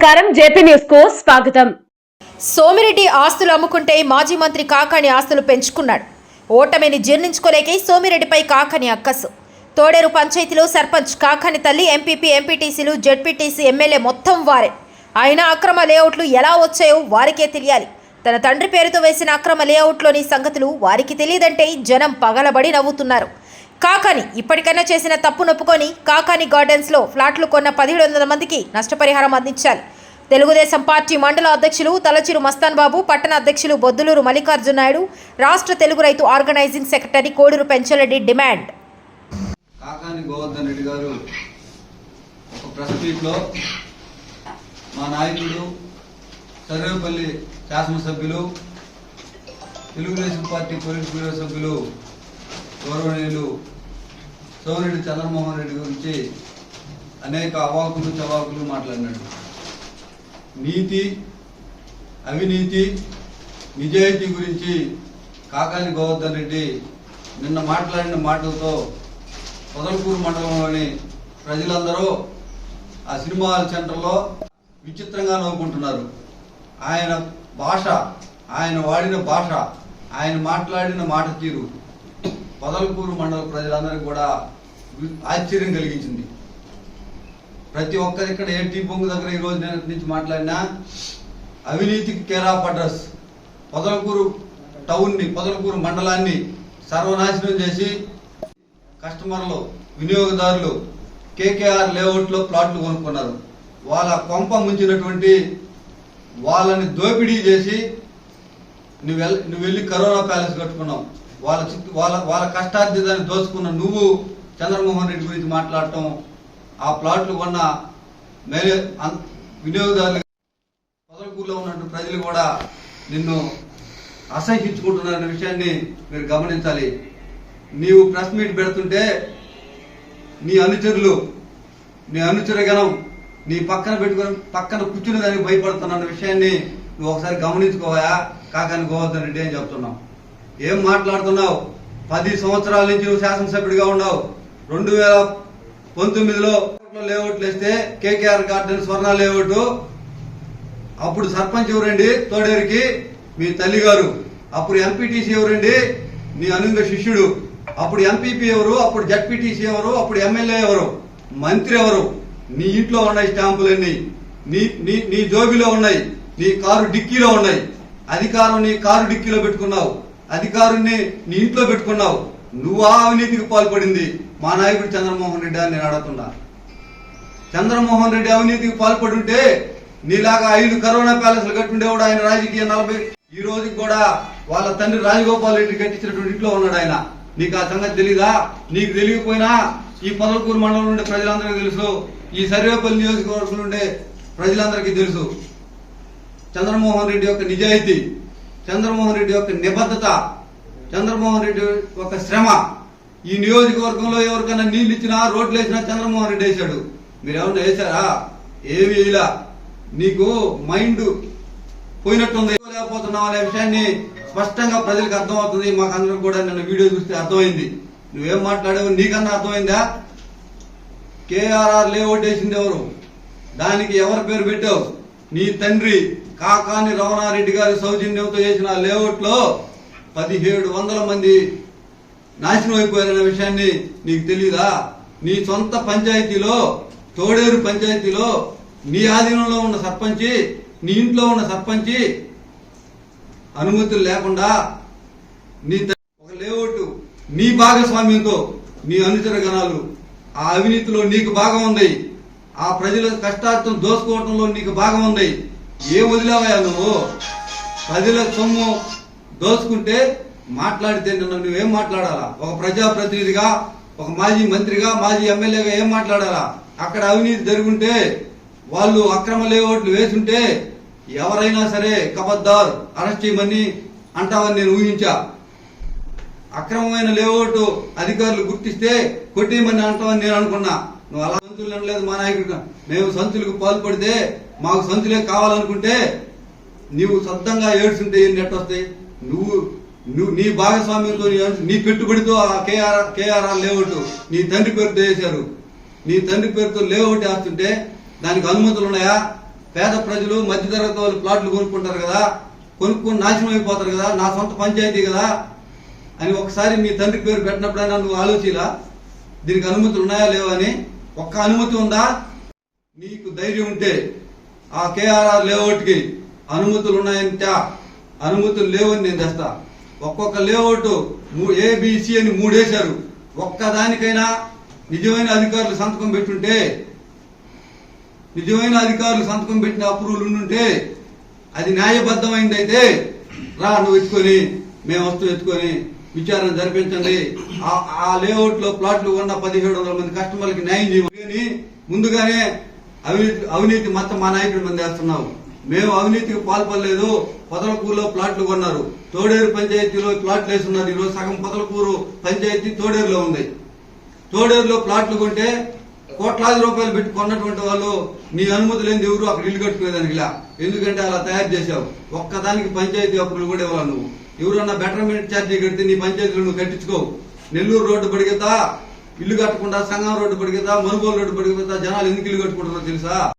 నమస్కారం. జేపీ న్యూస్కు స్వాగతం. సోమిరెడ్డి ఆస్తులు అమ్ముకుంటే మాజీ మంత్రి కాకాని ఆస్తులు పెంచుకున్నాడు. ఓటమిని జీర్ణించుకోలేకే సోమిరెడ్డిపై కాకాని అక్కసు. తోడేరు పంచాయతీలో సర్పంచ్ కాకాని తల్లి ఎంపీపీ ఎంపీటీసీలు జెడ్పీటీసీ ఎమ్మెల్యే మొత్తం వారే. అయినా అక్రమ లేఅవుట్లు ఎలా వచ్చాయో వారికే తెలియాలి. తన తండ్రి పేరుతో వేసిన అక్రమ లేఅవుట్లోని సంగతులు వారికి తెలియదంటే జనం పగలబడి నవ్వుతున్నారు. కాకాని ఇప్పటికైనా చేసిన తప్పు నొప్పుకొని కాకాని గార్డెన్స్లో ఫ్లాట్లు కొన్న పదిహేడు వందల మందికి నష్టపరిహారం అందించాలి. తెలుగుదేశం పార్టీ మండల అధ్యక్షులు తలచిరు మస్తాన్ బాబు పట్టణ అధ్యక్షులు బొద్దులూరు మల్లికార్జున నాయుడు రాష్ట్ర తెలుగు రైతు organising secretary Koduru Penchalareddy demand. Kakani Govardhan Reddy గారు ఒక ప్రెస్ మీట్లో మా నాయకుడు సర్వేపల్లి శాసనసభ్యులు తెలుగుదేశం పార్టీ పొలిట్ బ్యూరో సభ్యులు గౌరవనీయులు సోమిరెడ్డి చంద్రమోహన్ రెడ్డి గురించి అనేక అవాకులు చవాకులు మాట్లాడినాడు. నీతి అవినీతి నిజాయితీ గురించి కాకాని గోవర్ధన్ రెడ్డి నిన్న మాట్లాడిన మాటలతో పొదలకూరు మండలంలోని ప్రజలందరూ ఆ సినిమా హాల్ సెంటర్లో విచిత్రంగా నవ్వుకుంటున్నారు. ఆయన భాష ఆయన వాడిన భాష ఆయన మాట్లాడిన మాట తీరు పొదలకూరు మండల ప్రజలందరికీ కూడా ఆశ్చర్యం కలిగించింది. ప్రతి ఒక్కరు ఇక్కడ ఏ టీ బొంగు దగ్గర ఈ రోజు నేను నుంచి మాట్లాడినా అవినీతికి కేర్ ఆఫ్ అడ్రస్. పొదలకూరు టౌన్ని పొదలకూరు మండలాన్ని సర్వనాశనం చేసి కస్టమర్లు వినియోగదారులు కేకేఆర్ లేఅవుట్లో ప్లాట్లు కొనుక్కున్నారు. వాళ్ళ కొంప ముంచినటువంటి వాళ్ళని దోపిడీ చేసి నువ్వు వెళ్ళి నువ్వు వెళ్ళి కరోనా ప్యాలెస్ కట్టుకున్నావు. వాళ్ళ చుట్టూ వాళ్ళ వాళ్ళ కష్టార్జితాన్ని దోచుకున్న నువ్వు చంద్రమోహన్ రెడ్డి గురించి మాట్లాడటం ఆ ప్లాట్లు కొన్న మేలే వినియోగదారులు పొదలకూరులో ఉన్నటువంటి ప్రజలు కూడా నిన్ను అసహించుకుంటున్నారనే విషయాన్ని మీరు గమనించాలి. నీవు ప్రెస్ మీట్ పెడుతుంటే నీ అనుచరులు నీ అనుచరగణం నీ పక్కన పెట్టుకొని పక్కన కూర్చుని దానికి భయపడుతున్న విషయాన్ని నువ్వు ఒకసారి గమనించుకోవా కాకాని గోవర్ధన్ రెడ్డి అని చెప్తున్నావు. ఏం మాట్లాడుతున్నావు? పది సంవత్సరాల నుంచి నువ్వు శాసనసభ్యుడిగా ఉన్నావు. రెండు వేల పంతొమ్మిదిలో లేఅవుట్లు వేస్తే కేకేఆర్ గార్డెన్ స్వర్ణ లేఅవుట్. అప్పుడు సర్పంచ్ ఎవరండి? తోడేరికి మీ తల్లి గారు అప్పుడు ఎంపీటీసీ ఎవరండి? నీ అనుంగ శిష్యుడు. అప్పుడు ఎంపీపీ ఎవరు? అప్పుడు జడ్పీటీసీ ఎవరు? అప్పుడు ఎమ్మెల్యే ఎవరు? మంత్రి ఎవరు? నీ ఇంట్లో ఉన్నాయి స్టాంపులన్నీ. నీ నీ నీ జోబిలో ఉన్నాయి. నీ కారు డిక్కీలో ఉన్నాయి. అధికారం నీ కారు డిక్కీలో పెట్టుకున్నావు. అధికారుని నీ ఇంట్లో పెట్టుకున్నావు. నువ్వు ఆ అవినీతికి పాల్పడింది మా నాయకుడు చంద్రమోహన్ రెడ్డి అని నేను అడుగుతున్నా. చంద్రమోహన్ రెడ్డి అవినీతికి పాల్పడి ఉంటే నీలాగా ఐదు కరోనా ప్యాలెస్లు కట్టుండేవాడు ఆయన రాజకీయ నలభై ఈ రోజుకి కూడా వాళ్ళ తండ్రి రాజగోపాల్ రెడ్డి కట్టించినటువంటి ఇంట్లో ఉన్నాడు ఆయన. నీకు ఆ సంగతి తెలీదా? నీకు తెలియకపోయినా ఈ పొదలకూరు మండలం నుండి ప్రజలందరికీ తెలుసు. ఈ సర్వేపల్లి నియోజకవర్గం నుండే ప్రజలందరికీ తెలుసు. చంద్రమోహన్ రెడ్డి యొక్క నిజాయితీ చంద్రమోహన్ రెడ్డి యొక్క నిబద్ధత చంద్రమోహన్ రెడ్డి ఒక శ్రమ. ఈ నియోజకవర్గంలో ఎవరికైనా నీళ్ళు ఇచ్చినా రోడ్లు వేసినా చంద్రమోహన్ రెడ్డి వేశాడు. మీరేమన్నా వేశారా? ఏమి ఇలా నీకు మైండ్ పోయినట్టుంది. లేకపోతున్నావు అనే విషయాన్ని స్పష్టంగా ప్రజలకు అర్థమవుతుంది. మాకు అందరం కూడా నిన్న వీడియో చూస్తే అర్థమైంది. నువ్వేం మాట్లాడావు? నీకన్నా అర్థమైందా? కేఆర్ఆర్ లేఅవుట్ వేసింది ఎవరు? దానికి ఎవరి పేరు పెట్టావు? నీ తండ్రి కాకాని రమణారెడ్డి గారి సౌజన్యంతో చేసిన ఆ లేఅవుట్లో పదిహేడు వందల మంది నాశనం అయిపోయారనే విషయాన్ని నీకు తెలియదా నీ సొంత పంచాయతీలో తోడేరు పంచాయతీలో నీ ఆధీనంలో ఉన్న సర్పంచి నీ ఇంట్లో ఉన్న సర్పంచి అనుమతులు లేకుండా నీ ఒక లేఅవుట్ నీ భాగస్వామ్యంతో నీ అనుచర గణాలు ఆ అవినీతిలో నీకు భాగం ఉంది. ఆ ప్రజల కష్టార్థం దోసుకోవటంలో నీకు భాగం ఉంది. ఏ వదిలేవయా నువ్వు? ప్రజల సొమ్ము దోచుకుంటే మాట్లాడితే నిన్న నువ్వేం మాట్లాడాలా? ఒక ప్రజాప్రతినిధిగా ఒక మాజీ మంత్రిగా మాజీ ఎమ్మెల్యేగా ఏం మాట్లాడాలా? అక్కడ అవినీతి జరుగుంటే వాళ్ళు అక్రమ లేఅవుట్లు వేసుంటే ఎవరైనా సరే కబద్దార్ అరెస్ట్ చేయమని అంటావని నేను ఊహించా. అక్రమమైన లేఅవుట్ అధికారులు గుర్తిస్తే కొట్టేయమని అంటామని నేను అనుకున్నా. నువ్వు అలా సంతులు అనలేదు మా నాయకుడు మేము సంతులకు పాల్పడితే మాకు సంతులే కావాలనుకుంటే నీవు సొంతంగా ఏడ్చుంటే ఏం నెట్ వస్తాయి నువ్వు నువ్వు నీ భాగస్వామ్యంతో నీ పెట్టుబడితో ఆ కేఆర్ కేఆర్ఆర్ లేఅవుట్ నీ తండ్రి పేరుతో వేశారు. నీ తండ్రి పేరుతో లేఅవుట్ వేస్తుంటే దానికి అనుమతులు ఉన్నాయా? పేద ప్రజలు మధ్యతరగతి వాళ్ళు ప్లాట్లు కొనుక్కుంటారు కదా కొనుక్కొని నాశనం అయిపోతారు కదా నా సొంత పంచాయతీ కదా అని ఒకసారి మీ తండ్రి పేరు పెట్టినప్పుడైనా నువ్వు ఆలోచిలా? దీనికి అనుమతులు ఉన్నాయా లేవా అని? ఒక్క అనుమతి ఉందా? నీకు ధైర్యం ఉంటే ఆ కేఆర్ఆర్ లేఅవుట్కి అనుమతులు ఉన్నాయంటే. అనుమతులు లేవని నేను తెస్తా. ఒక్కొక్క లేఅవుట్ ఏబిసి అని మూడేశారు. ఒక్కదానికైనా నిజమైన అధికారులు సంతకం పెట్టుంటే నిజమైన అధికారులు సంతకం పెట్టిన అప్రూవల్ ఉండుంటే అది న్యాయబద్ధమైంది అయితే రా నువ్వు ఎత్తుకొని మేము వస్తూ ఎత్తుకొని విచారణ జరిపించండి. ఆ- ఆ లేఅవుట్లో ప్లాట్లు ఉన్న పదిహేడు వందల మంది కస్టమర్లకి న్యాయం చేయమని ముందుగానే అవినీతి అవినీతి మొత్తం మా నాయకుడి మంది వేస్తున్నావు. మేము అవినీతికి పాల్పడలేదు. పొదలకూరులో ప్లాట్లు కొన్నారు. తోడేరు పంచాయతీలో ప్లాట్లు వేస్తున్నారు. ఈరోజు సగం పొదలకూరు పంచాయతీ తోడేరులో ఉంది. తోడేరులో ప్లాట్లు కొంటే కోట్లాది రూపాయలు పెట్టి కొన్నటువంటి వాళ్ళు నీ అనుమతి లేని ఎవరు అక్కడ ఇల్లు కట్టుకునేదానికి ఇలా ఎందుకంటే అలా తయారు చేశావు. ఒక్కదానికి పంచాయతీ అప్పులు కూడా ఇవ్వాలి నువ్వు? ఎవరన్నా బెటర్మెంట్ ఛార్జీ కడితే నీ పంచాయతీలు నువ్వు కట్టించుకోవు నెల్లూరు రోడ్డు పడిగితా ఇల్లు కట్టకుండా సంగం రోడ్డు పడిగితా మనుగోలు రోడ్డు పడిగితా జనాలు ఎందుకు ఇల్లు కట్టుకుంటారో తెలుసా?